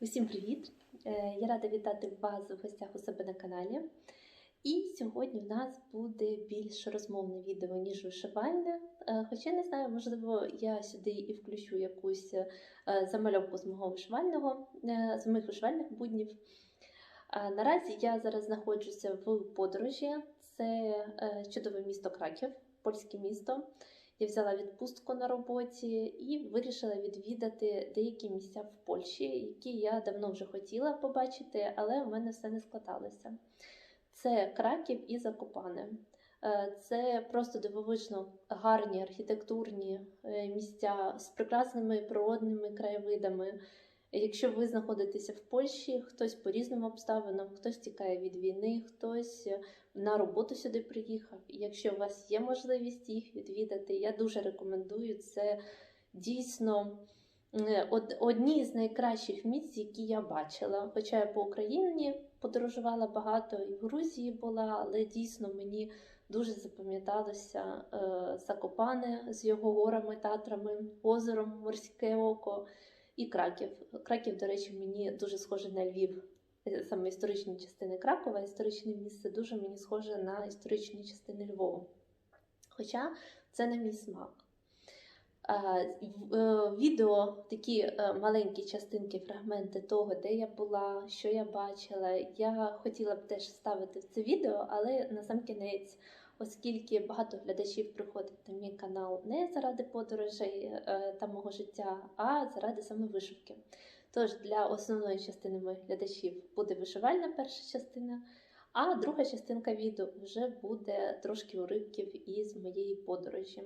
Усім привіт! Е, Я рада вітати вас в гостях у себе на каналі. І сьогодні в нас буде більш розмовне відео, ніж вишивальне. Е, Хоча не знаю, можливо, я сюди і включу якусь е, замальовку з мого вишивального, з моїх вишивальних буднів. Наразі я зараз знаходжуся в подорожі. Це чудове місто Краків, польське місто. Я взяла відпустку на роботі і вирішила відвідати деякі місця в Польщі, які я давно вже хотіла побачити, але в мене все не складалося. Це Краків і Закопане. Е, Це просто дивовижно гарні архітектурні е, місця з прекрасними природними краєвидами. Якщо ви знаходитеся в Польщі, хтось по різним обставинам, хтось тікає від війни, хтось на роботу сюди приїхав. Якщо у вас є можливість їх відвідати, я дуже рекомендую. Це дійсно е, одні з найкращих місць, які я бачила. Хоча я по Україні подорожувала багато і в Грузії була, але дійсно мені дуже запам'яталося е, Закопане з його горами, татрами, озером, морське око. І Краків. Краків, до речі, мені дуже схоже на Львів. Е, Саме історичні частини Кракова, історичне місце дуже мені схоже на історичні частини Львова. Хоча це не мій смак. Е, е, Відео, такі маленькі частинки, фрагменти того, де я була, що я бачила. Я хотіла б теж ставити в це відео, але на сам кінець, оскільки багато глядачів приходить на мій канал не заради подорожей е, та мого життя, а заради саме вишивки. Тож для основної частини моїх глядачів буде вишивальна перша частина, а друга частинка відео вже буде трошки уривків із моєї подорожі.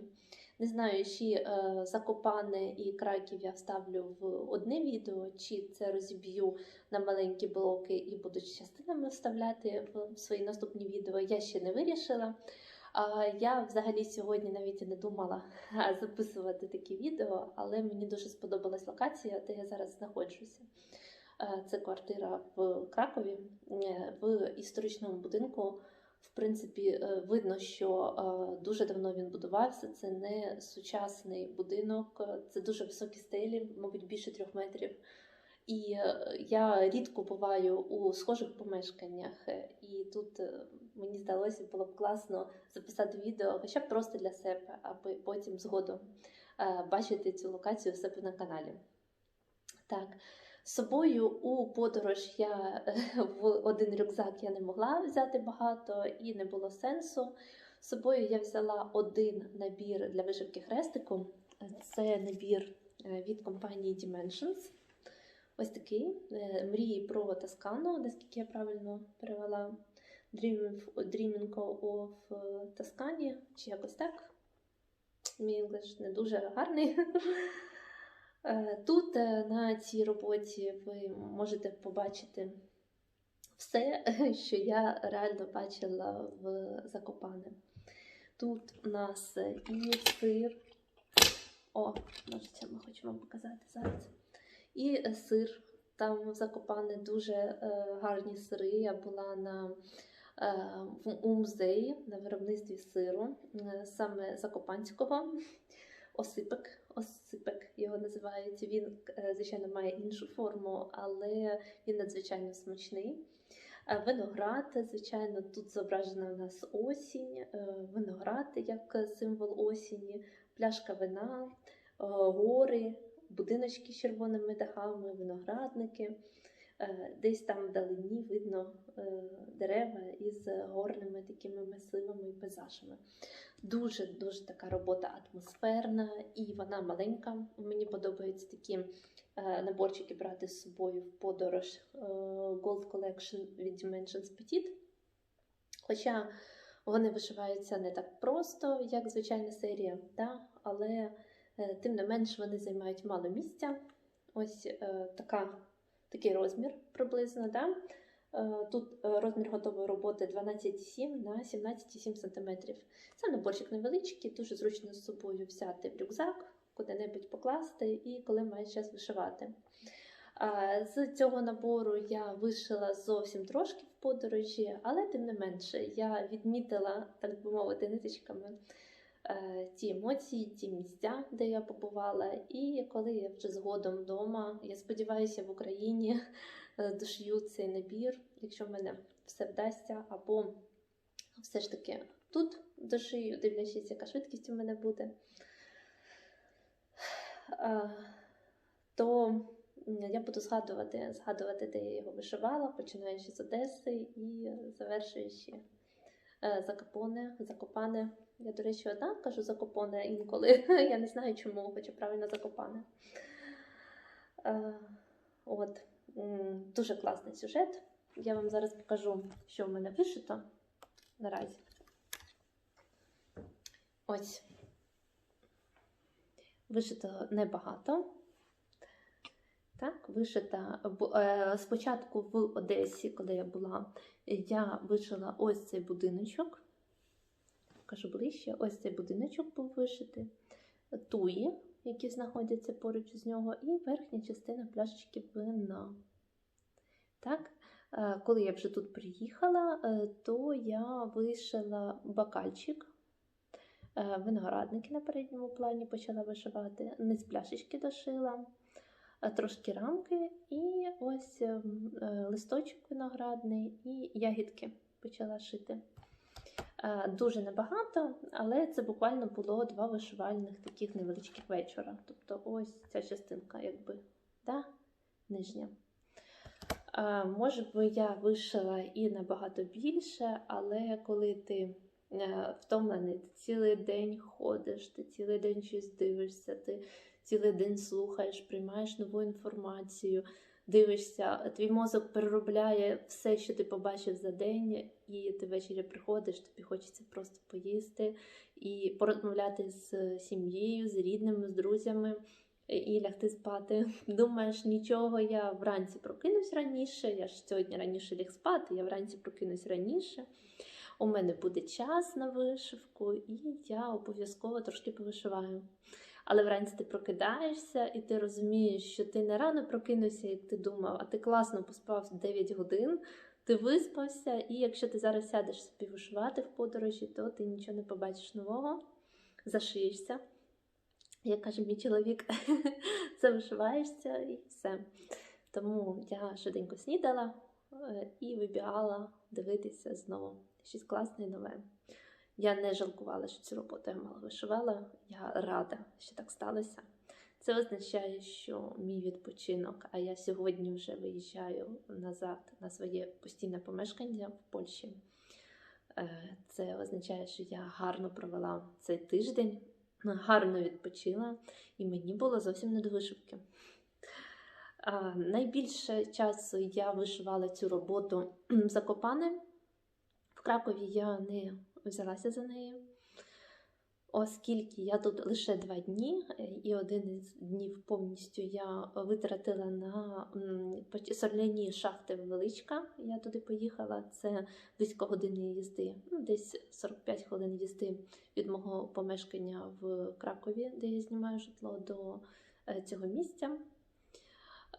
Не знаю, чи е, Закопане і Краків я вставлю в одне відео, чи це розіб'ю на маленькі блоки і буду частинами вставляти в свої наступні відео. Я ще не вирішила. Я взагалі сьогодні навіть і не думала записувати такі відео, але мені дуже сподобалась локація, де я зараз знаходжуся. Е, Це квартира в Кракові е, в історичному будинку. В принципі, е, видно, що дуже давно він будувався. Це не сучасний будинок, це дуже високі стелі, мабуть, більше трьох метрів. І я рідко буваю у схожих помешканнях, і тут мені здалося було б класно записати відео, хоча б просто для себе, аби потім згодом бачити цю локацію у себе на каналі. Так, собою у подорож я е, в один рюкзак я не могла взяти багато і не було сенсу. З собою я взяла один набір для вишивки хрестиком. Це набір е, від компанії Dimensions. Ось такий е, мрії про Тоскану, наскільки я правильно перевела Dreaming, of Tuscany, чи якось так. Мій English не дуже гарний. Е, Тут е, на цій роботі ви можете побачити все, що я реально бачила в Закопане. Тут у нас і сир. О, ножиця ми вам показати зараз. І е, сир. Там в Закопане дуже е, гарні сири. Я була на, е, у музеї на виробництві сиру, е, саме Закопанського. Осипек, осипек його називають. Він, е, звичайно, має іншу форму, але він надзвичайно смачний. Е, Виноград, звичайно, тут зображена у нас осінь, е, виноград як символ осені, пляшка вина, гори, будиночки з червоними дахами, виноградники. Е, Десь там вдалині видно е, дерева із горними такими масивами і пейзажами. Дуже дуже така робота атмосферна і вона маленька. Мені подобаються такі е, наборчики брати з собою в подорож Gold Collection від Dimensions Petit. Хоча вони вишиваються не так просто, як звичайна серія, да? але тим не менш вони займають мало місця. Ось така, такий розмір приблизно. Да? Е, Тут е, розмір готової роботи 12,7 на 17,7 см. Це наборчик невеличкий, дуже зручно з собою взяти в рюкзак, куди-небудь покласти і коли маєш час вишивати. З цього набору я вишила зовсім трошки в подорожі, але тим не менше я відмітила, так би мовити, ниточками е, ті емоції, ті місця, де я побувала. І коли я вже згодом вдома, я сподіваюся, в Україні е, дошью цей набір, якщо в мене все вдасться, або все ж таки тут дошию, дивлячись, яка швидкість у мене буде. Е, То я буду згадувати, згадувати, де я його вишивала, починаючи з Одеси і завершуючи е, Закопоне, Закопане. Я, до речі, одна кажу Закопоне інколи. Я не знаю чому, хоча правильно Закопане. Е, От, дуже класний сюжет. Я вам зараз покажу, що в мене вишито наразі. Ось. Вишито небагато. Так, вишита е, спочатку в Одесі, коли я була, я вишила ось цей будиночок. Кажу ближче, ось цей будиночок був вишитий, туї, які знаходяться поруч з нього, і верхня частина пляшечки вина. Так, е, коли я вже тут приїхала, е, то я вишила бакальчик. Е, Виноградники на передньому плані почала вишивати, низ пляшечки дошила, трошки рамки, і ось ем, листочок виноградний і ягідки почала шити. Е, Дуже небагато, але це буквально було два вишивальних таких невеличких вечора. Тобто ось ця частинка, якби, да? нижня. Е, Може би, я вишила і набагато більше, але коли ти е, втомлений, ти цілий день ходиш, ти цілий день щось дивишся, ти цілий день слухаєш, приймаєш нову інформацію, дивишся, твій мозок переробляє все, що ти побачив за день, і ти ввечері приходиш, тобі хочеться просто поїсти і порозмовляти з сім'єю, з рідними, з друзями і лягти спати. Думаєш, нічого, я вранці прокинусь раніше, я ж сьогодні раніше ліг спати, я вранці прокинусь раніше. У мене буде час на вишивку, і я обов'язково трошки повишиваю. Але вранці ти прокидаєшся, і ти розумієш, що ти не рано прокинувся, як ти думав, а ти класно поспав 9 годин, ти виспався, і якщо ти зараз сядеш собі вишивати в подорожі, то ти нічого не побачиш нового, зашиєшся. Як каже мій чоловік, це вишиваєшся і все. Тому я швиденько снідала е, і вибігала дивитися знову щось класне і нове. Я не жалкувала, що цю роботу я мало вишивала. Я рада, що так сталося. Це означає, що мій відпочинок, а я сьогодні вже виїжджаю назад на своє постійне помешкання в Польщі. Е, Це означає, що я гарно провела цей тиждень, гарно відпочила, і мені було зовсім не до вишивки. Найбільше часу я вишивала цю роботу закопане. В Кракові я не взялася за нею, оскільки я тут лише два дні, е, і один із днів повністю я витратила на соляні шахти Величка. Я туди поїхала. Це близько години їзди, ну, десь 45 хвилин їзди від мого помешкання в Кракові, де я знімаю житло до е, цього місця.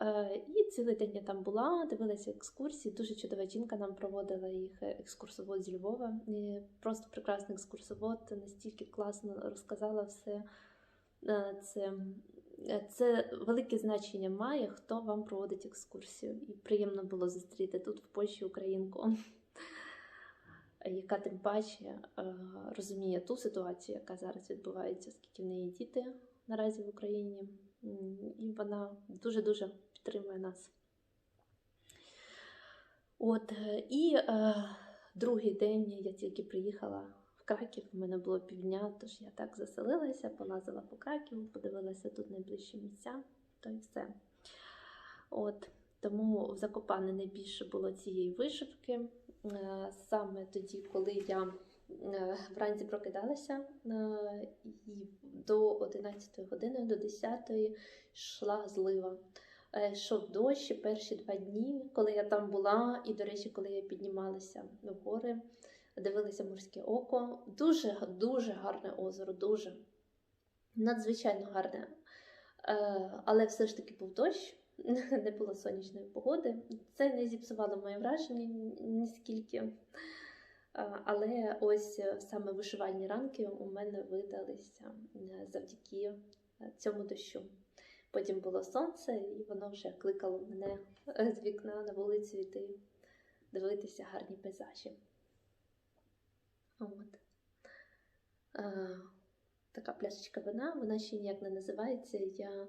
Е, І цілий день я там була, дивилася екскурсії. Дуже чудова жінка нам проводила їх е, екскурсовод зі Львова. Просто прекрасний екскурсовод, настільки класно розказала все. Е, Це, це велике значення має, хто вам проводить екскурсію. І приємно було зустріти тут, в Польщі, українку, яка тим паче розуміє ту ситуацію, яка зараз відбувається, оскільки в неї діти наразі в Україні. І вона дуже-дуже підтримує нас. От, е, і е, другий день я тільки приїхала в Краків, у мене було півдня, тож я так заселилася, полазила по Краківу, подивилася тут найближчі місця, то і все. От, тому в Закопане найбільше було цієї вишивки. Е, Саме тоді, коли я е, вранці прокидалася е, і до 11 години, до 10 йшла злива. Е, Йшов дощ перші два дні, коли я там була, і, до речі, коли я піднімалася в гори, дивилася морське око. Дуже, дуже гарне озеро, дуже надзвичайно гарне. Е, Але все ж таки був дощ, не було сонячної погоди. Це не зіпсувало моє враження ніскільки. Але ось е, саме вишивальні ранки у мене видалися е, завдяки е, цьому дощу. Потім було сонце, і воно вже кликало мене е, з вікна на вулицю йти дивитися гарні пейзажі. От. Е, Така пляшечка вина, вона ще ніяк не називається. Я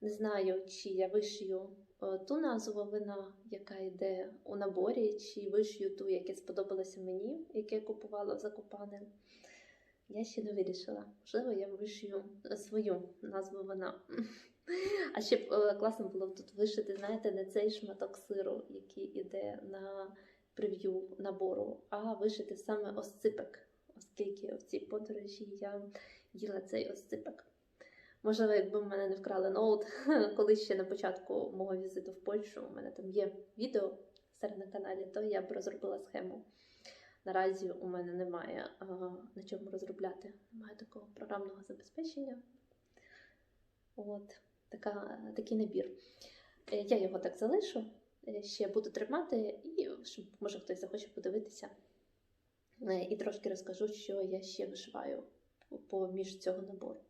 не знаю, чи я вишию е, ту назву вина, яка йде у наборі, чи вишию ту, яке сподобалося мені, яке я купувала в Закопане. Я ще не вирішила. Можливо, я вишию свою назву вина. А ще б е, класно було б тут вишити, знаєте, не цей шматок сиру, який іде на прев'ю набору, а вишити саме осципик, оскільки в цій подорожі я їла цей осципик. Можливо, якби в мене не вкрали ноут, коли ще на початку мого візиту в Польщу, у мене там є відео серед на каналі, то я б розробила схему. Наразі у мене немає на чому розробляти, немає такого програмного забезпечення. От, така, такий набір. Е, Я його так залишу, е, ще буду тримати, і може хтось захоче подивитися. Е, І трошки розкажу, що я ще вишиваю поміж цього набору.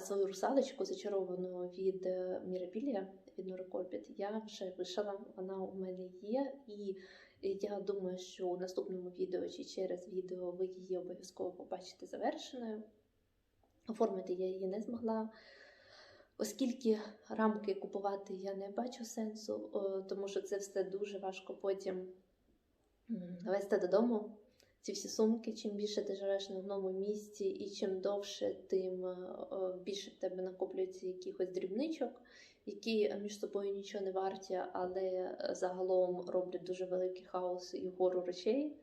Свою русалочку, зачаровану від Мірабілія, від Нори Корбіт, я вже вишила, вона у мене є, і я думаю, що у наступному відео чи через відео ви її обов'язково побачите завершеною. Оформити я її не змогла. Оскільки рамки купувати я не бачу сенсу, тому що це все дуже важко потім вести додому. Ці всі сумки, чим більше ти живеш на одному місці, і чим довше, тим е, е, більше в тебе накоплюється якихось дрібничок, які між собою нічого не варті, але загалом роблять дуже великий хаос і гору речей.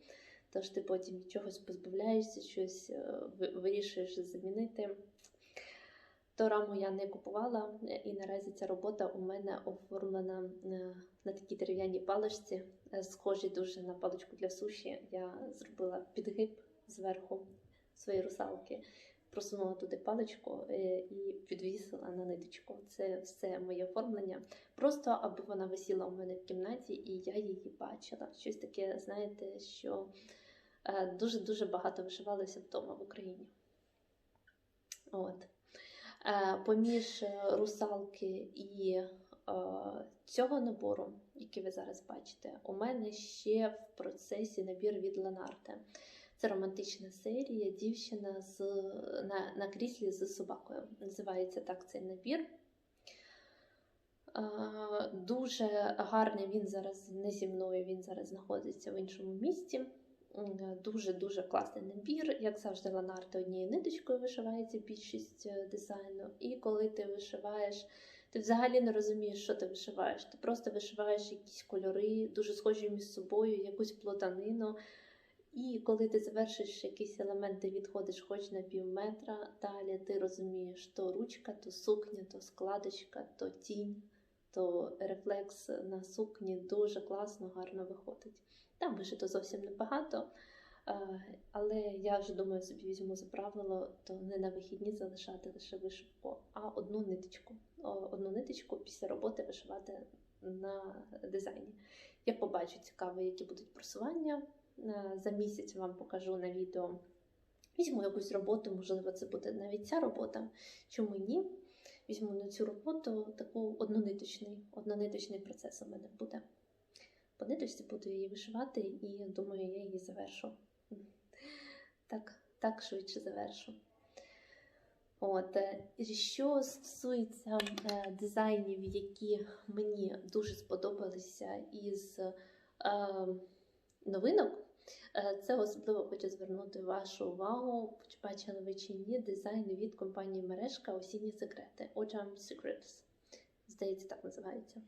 Тож ти потім чогось позбавляєшся, щось е, вирішуєш замінити. То раму я не купувала, е, і наразі ця робота у мене оформлена е, на такій дерев'яній паличці, е, схожій дуже на паличку для суші. Я зробила підгиб зверху своєї русалки, просунула туди паличку е, і підвісила на ниточку. Це все моє оформлення. Просто аби вона висіла у мене в кімнаті, і я її бачила. Щось таке, знаєте, що е, дуже-дуже багато вишивалося вдома в Україні. От. Е, Поміж русалки і цього набору, який ви зараз бачите, у мене ще в процесі набір від Ленарте. Це романтична серія Дівчина з, на, на кріслі з собакою. Називається так цей набір. Дуже гарний він зараз не зі мною, він зараз знаходиться в іншому місті. Дуже-дуже класний набір. Як завжди, Ланарте однією ниточкою вишивається більшість е, дизайну. І коли ти вишиваєш, ти взагалі не розумієш, що ти вишиваєш. Ти просто вишиваєш якісь кольори, дуже схожі між собою, якусь плотанину. І коли ти завершиш якийсь елемент, ти відходиш хоч на пів метра, далі ти розумієш, то ручка, то сукня, то складочка, то тінь, то рефлекс на сукні дуже класно, гарно виходить. Там вишито зовсім небагато, е, але я вже думаю, собі візьму за правило, то не на вихідні залишати лише вишивку, а одну ниточку. Одну ниточку після роботи вишивати на дизайні. Я побачу цікаво, які будуть просування. Е, За місяць вам покажу на відео. Візьму якусь роботу, можливо, це буде навіть ця робота. Чому ні? Візьму на цю роботу таку однониточний, однониточний процес у мене буде. По ниточці буду її вишивати і думаю, я її завершу. Так, так швидше завершу. От, е, що стосується е, дизайнів, які мені дуже сподобалися із е, новинок, це особливо хочу звернути вашу увагу, чи бачили ви чи дизайн від компанії Мережка Осінні секрети. Autumn Secrets. Здається, так називається.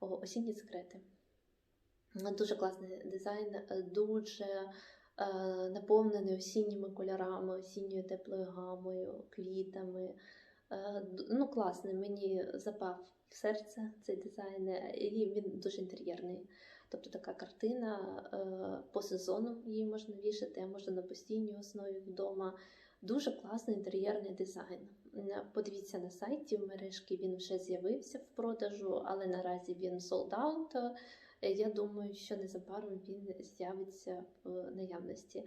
О, Осінні секрети. Дуже класний дизайн, е, дуже е, наповнений осінніми кольорами, осінньою теплою гамою, квітами. Е, ну, класний, мені запав в серце цей дизайн, е, і він дуже інтер'єрний. Тобто така картина е, по сезону її можна вішати, а можна на постійній основі вдома. Дуже класний інтер'єрний дизайн. Подивіться на сайті в мережки, він вже з'явився в продажу, але наразі він sold out. Е, Я думаю, що незабаром він з'явиться в наявності.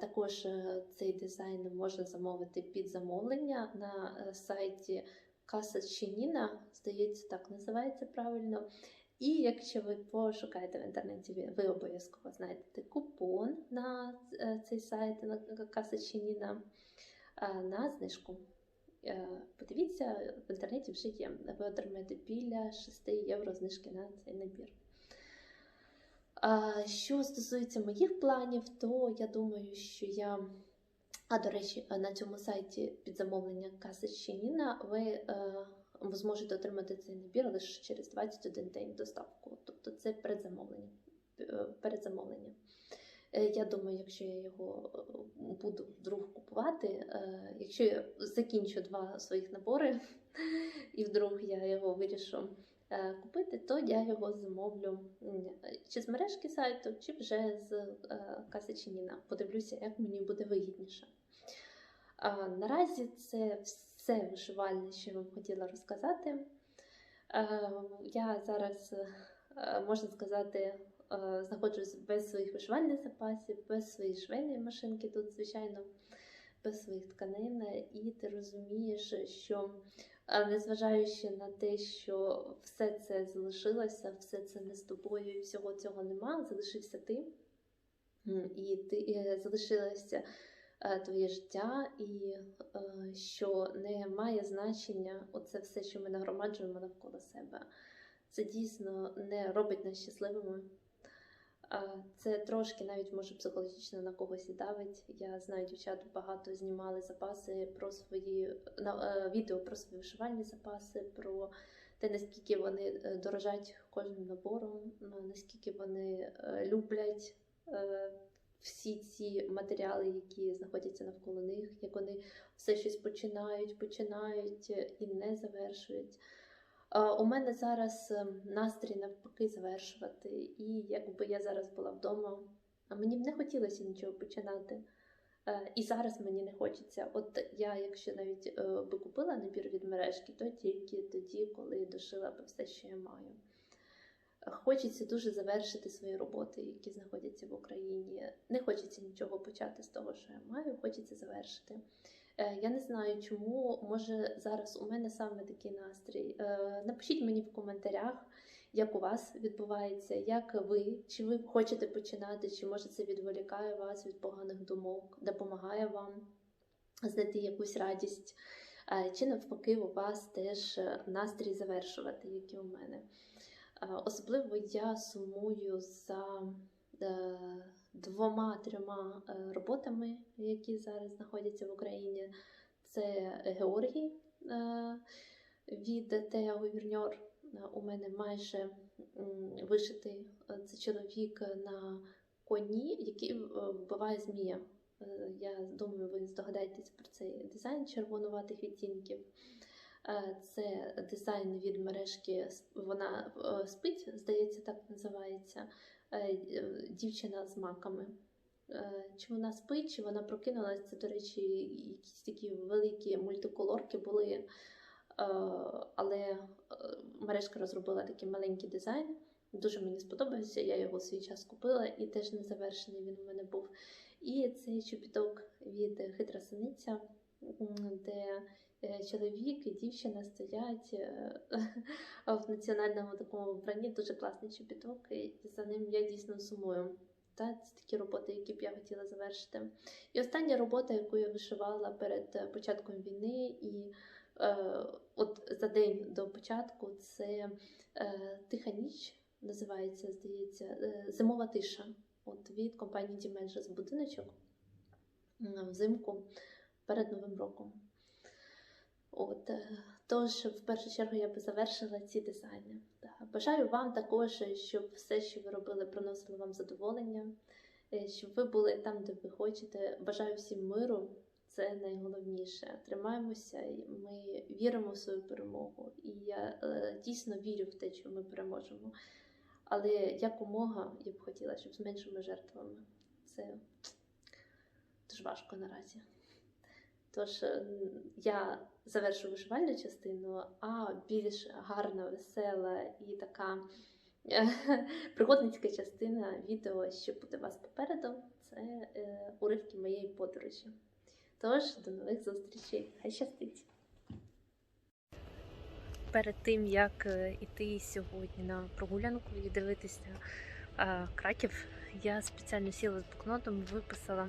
Також е, цей дизайн можна замовити під замовлення на сайті Каса Чиніна, здається, так називається правильно. І якщо ви пошукаєте в інтернеті, ви- обов'язково знайдете купон на е, цей сайт на Каса Чиніна е, на знижку. Е, Подивіться, в інтернеті вже є. Ви отримаєте біля 6 євро знижки на цей набір. Що стосується моїх планів, то я думаю, що я. А до речі, на цьому сайті під замовлення Каса Щеніна ви, ви зможете отримати цей набір лише через 21 день доставку. Тобто це передзамовлення. е, передзамовлення. Е, Я думаю, якщо я його е, буду вдруг купувати, якщо я закінчу два своїх набори, і вдруг я його вирішу купити, то я його замовлю чи з мережки сайту, чи вже з е, каси Чиніна. Подивлюся, як мені буде вигідніше. Наразі це все вишивальне, що я вам хотіла розказати. Е, Я зараз, е, можна сказати, е, знаходжусь без своїх вишивальних запасів, без своєї швейної машинки тут, звичайно, без своїх тканин. І ти розумієш, що незважаючи на те, що все це залишилося, все це не з тобою, і всього цього нема, залишився ти. І ти е, твоє життя, і е, що не має значення оце все, що ми нагромаджуємо навколо себе. Це дійсно не робить нас щасливими. Це трошки навіть може психологічно на когось і давить. Я знаю, дівчат багато знімали запаси про свої на е, відео про свої вишивальні запаси, про те, наскільки вони е, дорожать кожним набором, е, наскільки вони е, люблять е, всі ці матеріали, які знаходяться навколо них, як вони все щось починають, починають е, і не завершують. У мене зараз е, настрій навпаки завершувати, і якби я зараз була вдома, мені б не хотілося нічого починати. Е, І зараз мені не хочеться. От я, якщо навіть би купила набір від мережки, то тільки тоді, коли дошила би все, що я маю. Хочеться дуже завершити свої роботи, які знаходяться в Україні. Не хочеться нічого почати з того, що я маю, хочеться завершити. Е, Я не знаю, чому може зараз у мене саме такий настрій. Е, Напишіть мені в коментарях, як у вас відбувається, як ви, чи ви хочете починати, чи може це відволікає вас від поганих думок, допомагає вам знайти якусь радість, Е, чи навпаки, у вас теж настрій завершувати, як і у мене. Е, Особливо я сумую за е, двома-трьома е, роботами, які зараз знаходяться в Україні. Це Георгій від Теа Гувірньор. У мене майже вишитий це чоловік на коні, який вбиває змія. Я думаю, ви здогадаєтесь про цей дизайн червонуватих відтінків. Це дизайн від мережки вона е, спить, здається, так називається. Е, е, Дівчина з маками. Чи вона спить, чи вона прокинулась? Це, до речі, якісь такі великі мультиколорки були. Але мережка розробила такий маленький дизайн. Дуже мені сподобався. Я його свій час купила і теж не завершений він у мене був. І цей чобіток від хитра синиця, де чоловік і дівчина стоять е, в національному такому вбранні. Дуже класний чобіток, і за ним я дійсно сумую. Та, це такі роботи, які б я хотіла завершити. І остання робота, яку я вишивала перед е, початком війни, і е, от за день до початку, це е, Тиха ніч, називається, здається, е, Зимова тиша. От від компанії Діменджес будиночок взимку перед Новим роком. От, е, тож, в першу чергу, я би завершила ці дизайни. Бажаю вам також, щоб все, що ви робили, приносило вам задоволення, е, щоб ви були там, де ви хочете. Бажаю всім миру, це найголовніше. Тримаємося, ми віримо в свою перемогу. І я е, дійсно вірю в те, що ми переможемо. Але якомога я б хотіла, щоб з меншими жертвами. Це дуже важко наразі. Тож е, я завершу вишивальну частину, а більш гарна, весела і така пригодницька частина відео, що буде вас попереду, це е, уривки моєї подорожі. Тож, до нових зустрічей. Хай щастить! Перед тим, як е, іти сьогодні на прогулянку і дивитися е, Краків, я спеціально сіла з блокнотом, виписала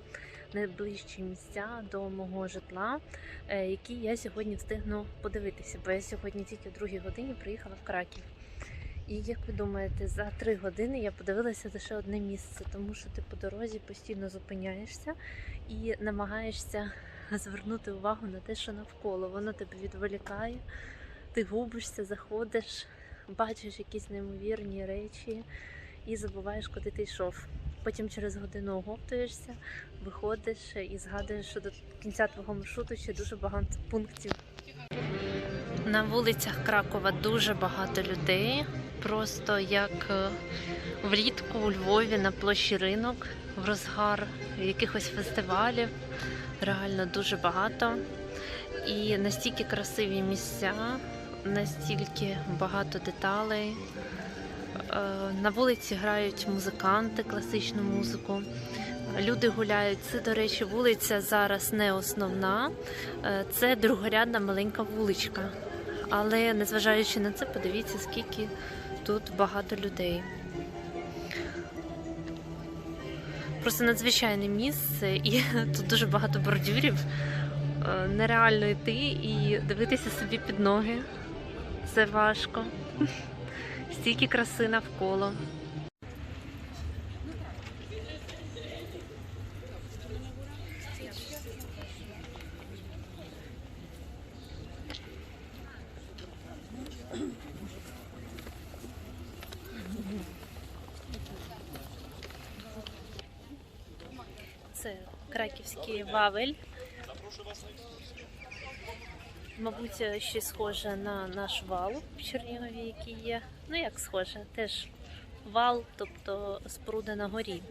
найближчі місця до мого житла, е, які я сьогодні встигну подивитися, бо я сьогодні тільки о другій годині приїхала в Краків. І як ви думаєте, за три години я подивилася лише одне місце, тому що ти по дорозі постійно зупиняєшся і намагаєшся звернути увагу на те, що навколо. Воно тебе відволікає, ти губишся, заходиш, бачиш якісь неймовірні речі і забуваєш, куди ти йшов. Потім через годину оговтуєшся, виходиш і згадуєш, що до кінця твого маршруту ще дуже багато пунктів. На вулицях Кракова дуже багато людей. Просто як е, влітку у Львові на площі ринок, в розгар якихось фестивалів. Реально дуже багато. І настільки красиві місця, настільки багато деталей. Е, На вулиці грають музиканти класичну музику. Люди гуляють. Це, до речі, вулиця зараз не основна, е, це другорядна маленька вуличка. Але незважаючи на це, подивіться, скільки тут багато людей. Просто надзвичайне місце, і тут дуже багато бордюрів. Е, Нереально йти і дивитися собі під ноги. Це важко. Стільки краси навколо. Це краківський вавель. Мабуть, ще схоже на наш вал в Чернігові, який є. Ну як схоже, теж вал, тобто споруда на горі.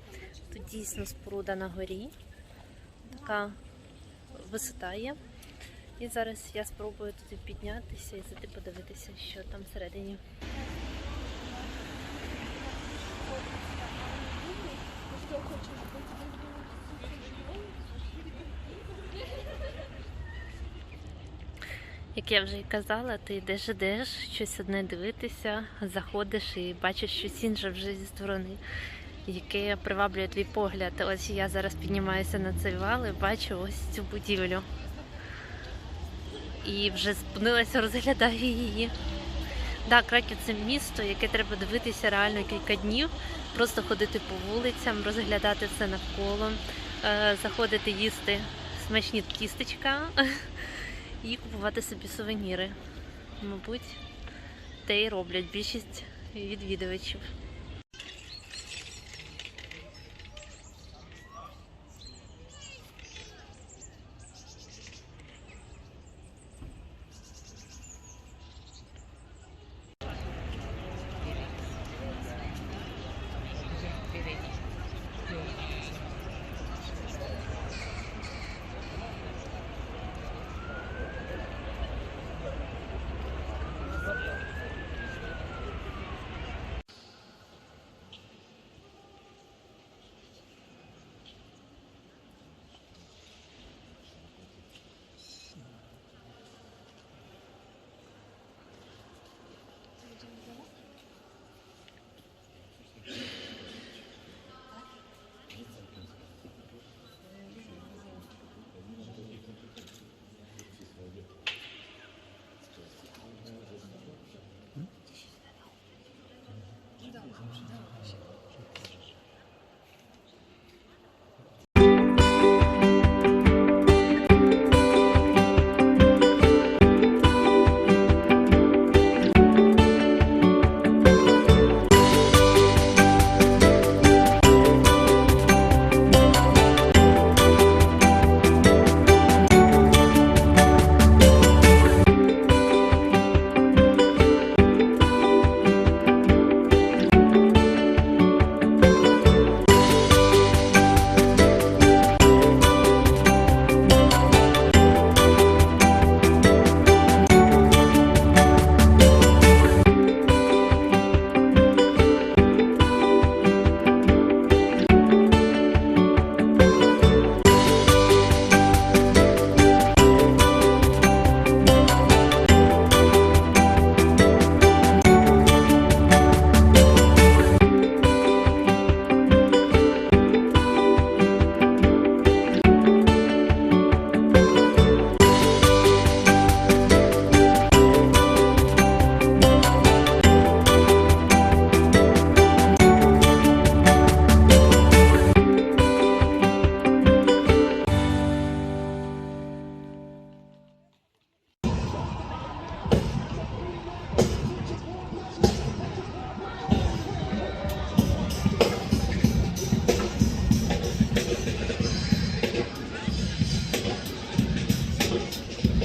Тут дійсно споруда на горі. Така висота є. І зараз я спробую туди піднятися і зайти подивитися, що там всередині. Як я вже і казала, ти йдеш ідеш, щось одне дивитися, заходиш і бачиш щось інше вже зі сторони, яке приваблює твій погляд. Ось я зараз піднімаюся на цей вал і бачу ось цю будівлю. І вже спинилася, розглядаю її. Так, Краків це місто, яке треба дивитися реально кілька днів, просто ходити по вулицям, розглядати все навколо, е, заходити їсти смачні тістечка і купувати собі сувеніри. Мабуть, те й роблять більшість відвідувачів. 是这样回事。